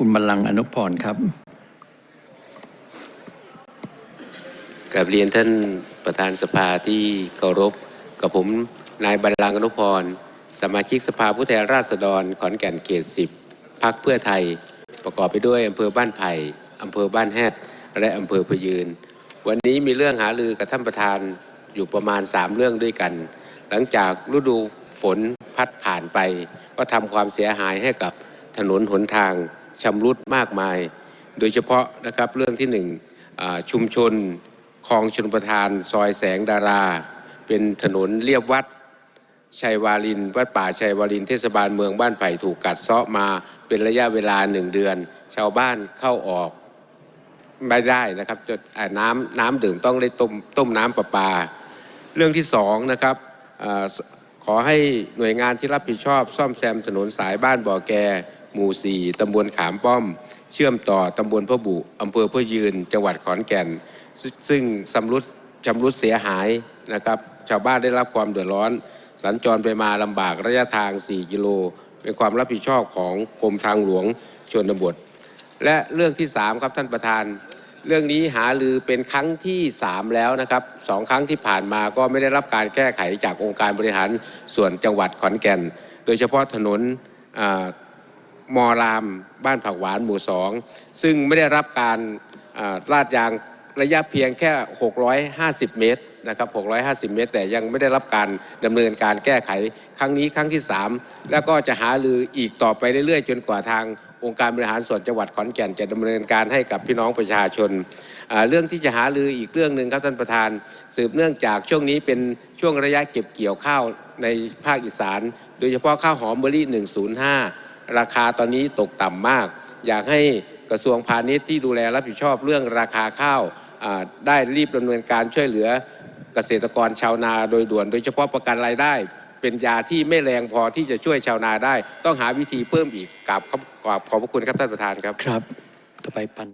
คุณบัลลังก์อนุพรครับกับเรียนท่านประธานสภาที่เคารพ กับผมนายบรรลังก์อนุพร สมาชิกสภาผู้แทนราษฎรขอนแก่นเขตสิบพักเพื่อไทย ประกอบไปด้วยอำเภอบ้านไผ่อำเภอบ้านแฮดและอำเภอพยืน วันนี้มีเรื่องหารือกับท่านประธานอยู่ประมาณ 3 เรื่องด้วยกัน หลังจากฤดูฝนพัดผ่านไป ก็ทำความเสียหายให้กับ ถนนหนทางชำรุดมากมาย โดยเฉพาะนะครับเรื่องที่หนึ่งชุมชนคลองชนประทาน ซอยแสงดารา เป็นถนนเรียบวัดชัยวาริน วัดป่าชัยวารินเทศบาลเมืองบ้านไผ่ถูกกัดเซาะมาเป็นระยะเวลาหนึ่งเดือน ชาวบ้านเข้าออกไม่ได้นะครับจะน้ำน้ำดื่มต้องได้ต้มต้มน้ำประปา เรื่องที่สองนะครับอขอให้หน่วยงานที่รับผิดชอบ ซ่อมแซมถนนสายบ้านบ่อแก หมู่สี่ตำบลขามป้อม เชื่อมต่อตำบลพะบุ อำเภอพะยืน จังหวัดขอนแก่น ซึ่งซึ่งสำรุดชำรุดเสียหายนะครับ ชาวบ้านได้รับความเดือดร้อน สัญจรไปมาลำบากระยะทาง 4 กิโล เป็นความรับผิดชอบของกรมทางหลวงชนบท และเรื่องที่ 3 ครับท่านประธาน เรื่องนี้หาลือเป็นครั้งที่ 3 แล้วนะครับสองครั้งที่ผ่านมาก็ไม่ได้รับการแก้ไขจากองค์การบริหารส่วนจังหวัดขอนแก่น โดยเฉพาะถนน มอราม บ้านผักหวานหมู่สองซึ่งไม่ได้รับการลาดยางระยะเพียงแค่ 650 เมตรนะครับ650 เมตร แต่ยังไม่ได้รับการดำเนินการแก้ไขครั้งนี้ครั้งที่ 3 แล้วก็จะหาลืออีกต่อไปเรื่อยๆ จนกว่าทางองค์การบริหารส่วนจังหวัดขอนแก่นจะดำเนินการให้กับพี่น้องประชาชน เรื่องที่จะหาลืออีกเรื่องหนึ่งครับท่านประธาน สืบเนื่องจากช่วงนี้เป็นช่วงระยะเก็บเกี่ยวข้าวในภาคอีสาน โดยเฉพาะข้าวหอมเบอรี่ 105 ราคาตอนนี้ตกต่ำมาก อยากให้กระทรวงพาณิชย์ที่ดูแลรับผิดชอบเรื่องราคาข้าวได้รีบดำเนินการช่วยเหลือเกษตรกรชาวนาโดยด่วน โดยเฉพาะประกันรายได้ เป็นยาที่ไม่แรงพอที่จะช่วยชาวนาได้ ต้องหาวิธีเพิ่มอีกกราบขอบขอบขอบพระคุณครับท่านประธานครับ ครับ ต่อไปปัน